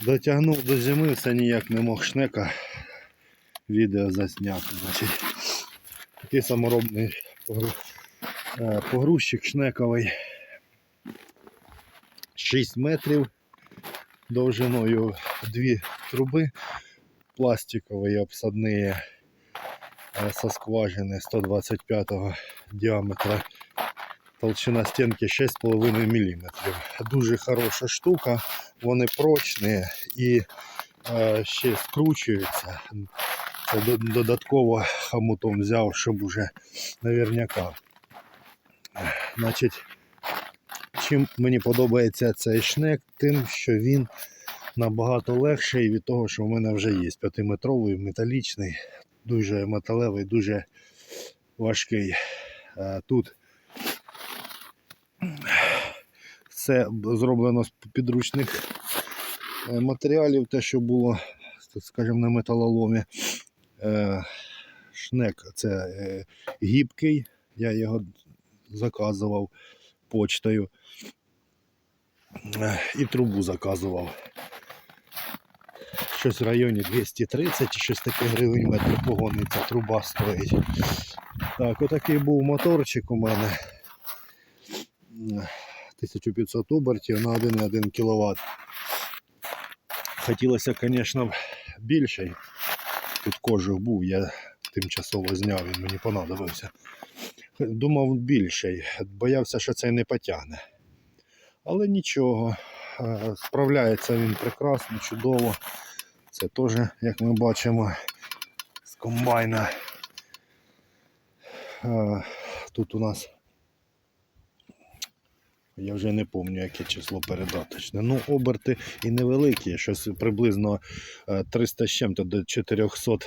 Дотягнув до зими, все ніяк не мог шнека відео засняти. Значить, такий саморобний е, погрузчик шнековий. 6 метрів довжиною дві труби пластикові обсадні е, со скважини 125 діаметра. Толщина стінки 6,5 мм. Дуже хороша штука, вони прочні і е, ще скручуються. Це додатково хомутом взяв, щоб уже наверняка. Значить, чим мені подобається цей шнек, тим, що він набагато легший від того, що в мене вже є. П'ятиметровий, металічний, дуже металевий, дуже важкий. Е, Тут все зроблено з підручних е, матеріалів, те, що було, скажімо, на металоломі. Е, Шнек це е, гібкий, я його заказував почтою. І трубу заказував. Щось в районі 230 чи щось таке гривень метр погони ця труба стоїть. Так, отакий був моторчик у мене. М, 1500 обертів на 1,1 кВт. Хотілося, звісно, більший. Тут кожух був, я тимчасово зняв, він мені понадобився. Думав більший, боявся, що цей не потягне. Але нічого, справляється він прекрасно, чудово. Це теж, як ми бачимо, з комбайна. Тут у нас я вже не пам'ятаю, яке число передаточне. Ну, оберти і невеликі, щось приблизно е, 300 з чим-то до 400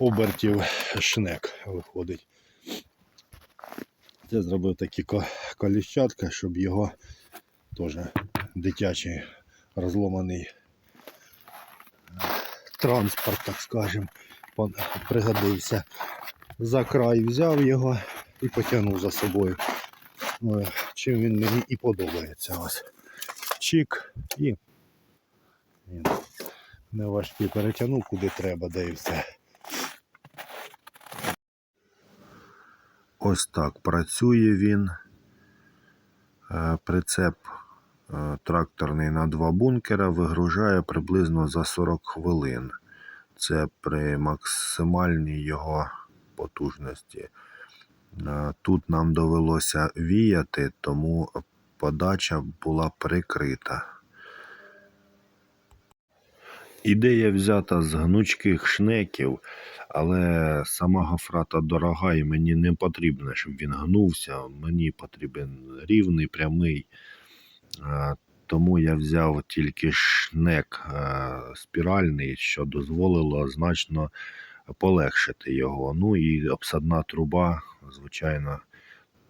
обертів шнек виходить. Це зробив такі коліщатка, щоб його теж дитячий розломаний е, транспорт, так скажемо, пригодився. За край взяв його і потягнув за собою. Чим він мені і подобається. Ось. Чик і він не перетягнув куди треба, да і все. Ось так працює він. Е, Прицеп е, тракторний на два бункера вигружає приблизно за 40 хвилин. Це при максимальній його потужності. Е, Тут нам довелося віяти, тому подача була прикрита. Ідея взята з гнучких шнеків, але сама гофрата дорога і мені не потрібно, щоб він гнувся. Мені потрібен рівний, прямий. Е, Тому я взяв тільки шнек е, спіральний, що дозволило значно полегшити його. Ну і обсадна труба, звичайно,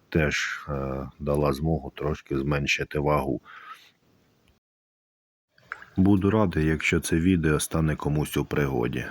теж е, дала змогу трошки зменшити вагу. Буду радий, якщо це відео стане комусь у пригоді.